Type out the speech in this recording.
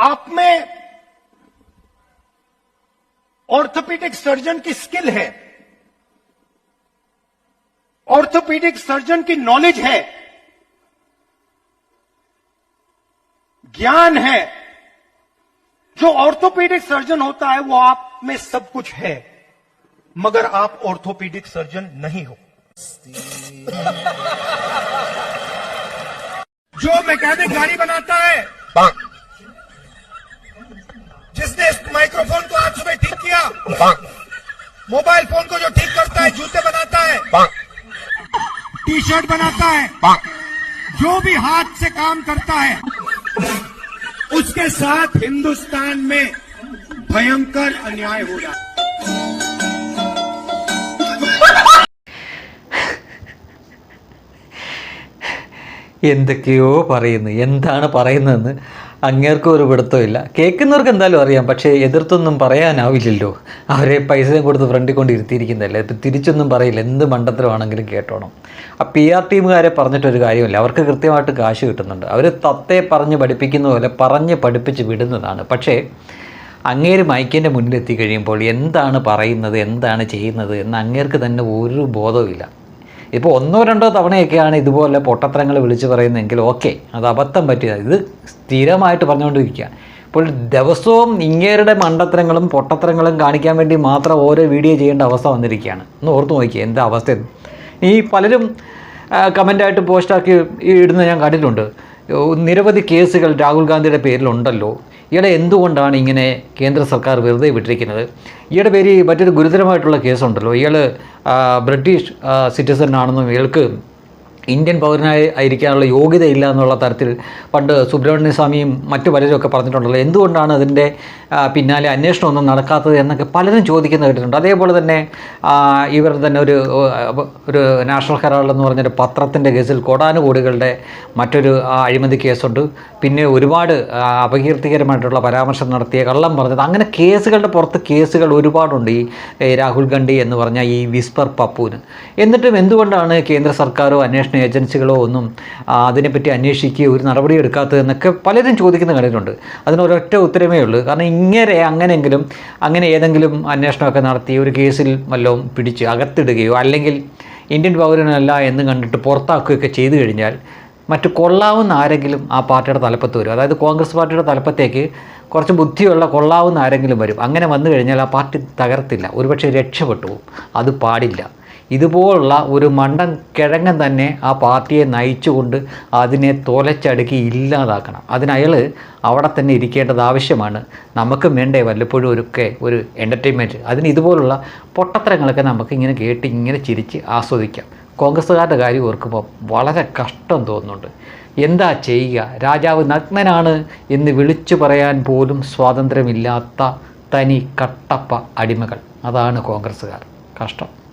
आप में orthopaedic surgeon की स्किल है। ऑर्थोपेडिक सर्जन की नॉलेज है। ज्ञान है। जो ऑर्थोपेडिक सर्जन होता है, वो आप में सब कुछ है। मगर आप ऑर्थोपेडिक सर्जन नहीं हो। जो मैकेनिक गाड़ी बनाता है माइक्रोफोन को आज सुबह ठीक किया मोबाइल फोन को जो ठीक करता है जूते बनाता है टी शर्ट बनाता है जो भी हाथ से काम करता है उसके साथ हिंदुस्तान में भयंकर अन्याय हो रहा है എന്തൊക്കെയോ പറയുന്നു എന്താണ് പറയുന്നതെന്ന് അങ്ങേർക്കും ഒരു പിടുത്തമില്ല കേൾക്കുന്നവർക്ക് എന്തായാലും അറിയാം പക്ഷേ എതിർത്തൊന്നും പറയാനാവില്ലല്ലോ. അവരെ പൈസയും കൊടുത്ത് ഫ്രണ്ടിൽ കൊണ്ട് ഇരുത്തിയിരിക്കുന്നതല്ലേ ഇപ്പം തിരിച്ചൊന്നും പറയില്ല. എന്ത് മണ്ടത്തരമാണെങ്കിലും കേട്ടോണം. ആ പി ആർ ടീമുകാരെ പറഞ്ഞിട്ടൊരു കാര്യമില്ല അവർക്ക് കൃത്യമായിട്ട് കാശ് കിട്ടുന്നുണ്ട്. അവർ തത്തെ പറഞ്ഞ് പഠിപ്പിക്കുന്ന പോലെ പറഞ്ഞ് പഠിപ്പിച്ച് വിടുന്നതാണ്. പക്ഷേ അങ്ങേര് മൈക്കിന്റെ മുന്നിലെത്തി എത്തിക്കഴിയുമ്പോൾ എന്താണ് പറയുന്നത് എന്താണ് ചെയ്യുന്നത് എന്ന് അങ്ങേർക്ക് തന്നെ ഒരു ബോധവുമില്ല. ഇപ്പോൾ ഒന്നോ രണ്ടോ തവണയൊക്കെയാണ് ഇതുപോലെ പൊട്ടത്തരങ്ങൾ വിളിച്ച് പറയുന്നതെങ്കിൽ ഓക്കെ അത് അബദ്ധം പറ്റിയത്. ഇത് സ്ഥിരമായിട്ട് പറഞ്ഞുകൊണ്ടിരിക്കുക. ഇപ്പോൾ ദിവസവും ഇങ്ങേരുടെ മണ്ടത്തരങ്ങളും പൊട്ടത്തരങ്ങളും കാണിക്കാൻ വേണ്ടി മാത്രം ഓരോ വീഡിയോ ചെയ്യേണ്ട അവസ്ഥ വന്നിരിക്കുകയാണ്. ഒന്ന് ഓർത്ത് നോക്കിയാൽ എന്താ അവസ്ഥ. ഈ പലരും കമന്റായിട്ട് പോസ്റ്റാക്കി ഇടുന്ന ഞാൻ കണ്ടിട്ടുണ്ട്. നിരവധി കേസുകൾ രാഹുൽ ഗാന്ധിയുടെ പേരിലുണ്ടല്ലോ. ഇയാളെ എന്തുകൊണ്ടാണ് ഇങ്ങനെ കേന്ദ്ര സർക്കാർ വെറുതെ വിട്ടിരിക്കുന്നത്? ഇയാളുടെ പേര് മറ്റൊരു ഗുരുതരമായിട്ടുള്ള കേസുണ്ടല്ലോ. ഇയാൾ ബ്രിട്ടീഷ് സിറ്റിസൺ ആണെന്നും ഇയാൾക്ക് ഇന്ത്യൻ പൗരനായി ആയിരിക്കാനുള്ള യോഗ്യത ഇല്ല എന്നുള്ള തരത്തിൽ പണ്ട് സുബ്രഹ്മണ്യ സ്വാമിയും മറ്റു പലരും ഒക്കെ പറഞ്ഞിട്ടുണ്ടല്ലോ. എന്തുകൊണ്ടാണ് അതിന്റെ പിന്നാലെ അന്വേഷണമൊന്നും നടക്കാത്തത് എന്നൊക്കെ പലരും ചോദിക്കുന്ന കേട്ടിട്ടുണ്ട്. അതേപോലെ തന്നെ ഇവർ തന്നെ ഒരു ഒരു നാഷണൽ ഹെറാൾഡ് എന്ന് പറഞ്ഞൊരു പത്രത്തിന്റെ കേസിൽ കോടാനുകോടികളുടെ മറ്റൊരു അഴിമതി കേസുണ്ട്. പിന്നെ ഒരുപാട് അപകീർത്തികരമായിട്ടുള്ള പരാമർശം നടത്തിയ കള്ളം പറഞ്ഞത്. അങ്ങനെ കേസുകളുടെ പുറത്ത് കേസുകൾ ഒരുപാടുണ്ട്. ഈ രാഹുൽ ഗാന്ധി എന്ന് പറഞ്ഞ ഈ വിസ്പർ പപ്പുവിന്. എന്നിട്ടും എന്തുകൊണ്ടാണ് കേന്ദ്ര സർക്കാരോ അന്വേഷണ ഏജൻസികളോ ഒന്നും അതിനെപ്പറ്റി അന്വേഷിക്കുകയോ ഒരു നടപടി എടുക്കാത്തതെന്നൊക്കെ പലരും ചോദിക്കുന്ന കണ്ടിട്ടുണ്ട് അതിനൊരൊറ്റ ഉത്തരമേ ഉള്ളൂ. കാരണം ഇങ്ങനെ അങ്ങനെയെങ്കിലും അങ്ങനെ ഏതെങ്കിലും അന്വേഷണമൊക്കെ നടത്തി ഒരു കേസിൽ വല്ലതും പിടിച്ച് അകത്തിടുകയോ അല്ലെങ്കിൽ ഇന്ത്യൻ പൗരനല്ല എന്ന് കണ്ടിട്ട് പുറത്താക്കുകയൊക്കെ ചെയ്തു കഴിഞ്ഞാൽ മറ്റു കൊള്ളാവുന്ന ആരെങ്കിലും ആ പാർട്ടിയുടെ തലപ്പത്ത് വരും. അതായത് കോൺഗ്രസ് പാർട്ടിയുടെ തലപ്പത്തേക്ക് കുറച്ച് ബുദ്ധിയുള്ള കൊള്ളാവുന്ന ആരെങ്കിലും വരും. അങ്ങനെ വന്നു കഴിഞ്ഞാൽ ആ പാർട്ടി തകർത്തില്ല. ഒരുപക്ഷെ രക്ഷപ്പെട്ടു. അത് പാടില്ല. ഇതുപോലുള്ള ഒരു മണ്ടൻ കിഴങ്ങൻ തന്നെ ആ പാർട്ടിയെ നയിച്ചുകൊണ്ട് അതിനെ തോലച്ചടുക്കി ഇല്ലാതാക്കണം. അതിന് അയാൾ അവിടെ തന്നെ ഇരിക്കേണ്ടത് ആവശ്യമാണ്. നമുക്കും വേണ്ടേ വല്ലപ്പോഴും ഒരുക്കെ ഒരു എന്റർടൈൻമെന്റ് അതിന് ഇതുപോലുള്ള പൊട്ടത്തരങ്ങളൊക്കെ നമുക്ക് ഇങ്ങനെ കേട്ട് ഇങ്ങനെ ചിരിച്ച് ആസ്വദിക്കാം. കോൺഗ്രസ്സുകാരുടെ കാര്യം ഓർക്കുമ്പോൾ വളരെ കഷ്ടം തോന്നുന്നുണ്ട്. എന്താ ചെയ്യുക? രാജാവ് നഗ്നനാണ് എന്ന് വിളിച്ചു പറയാൻ പോലും സ്വാതന്ത്ര്യമില്ലാത്ത തനി കട്ടപ്പ അടിമകൾ. അതാണ് കോൺഗ്രസ്സുകാർ. കഷ്ടം.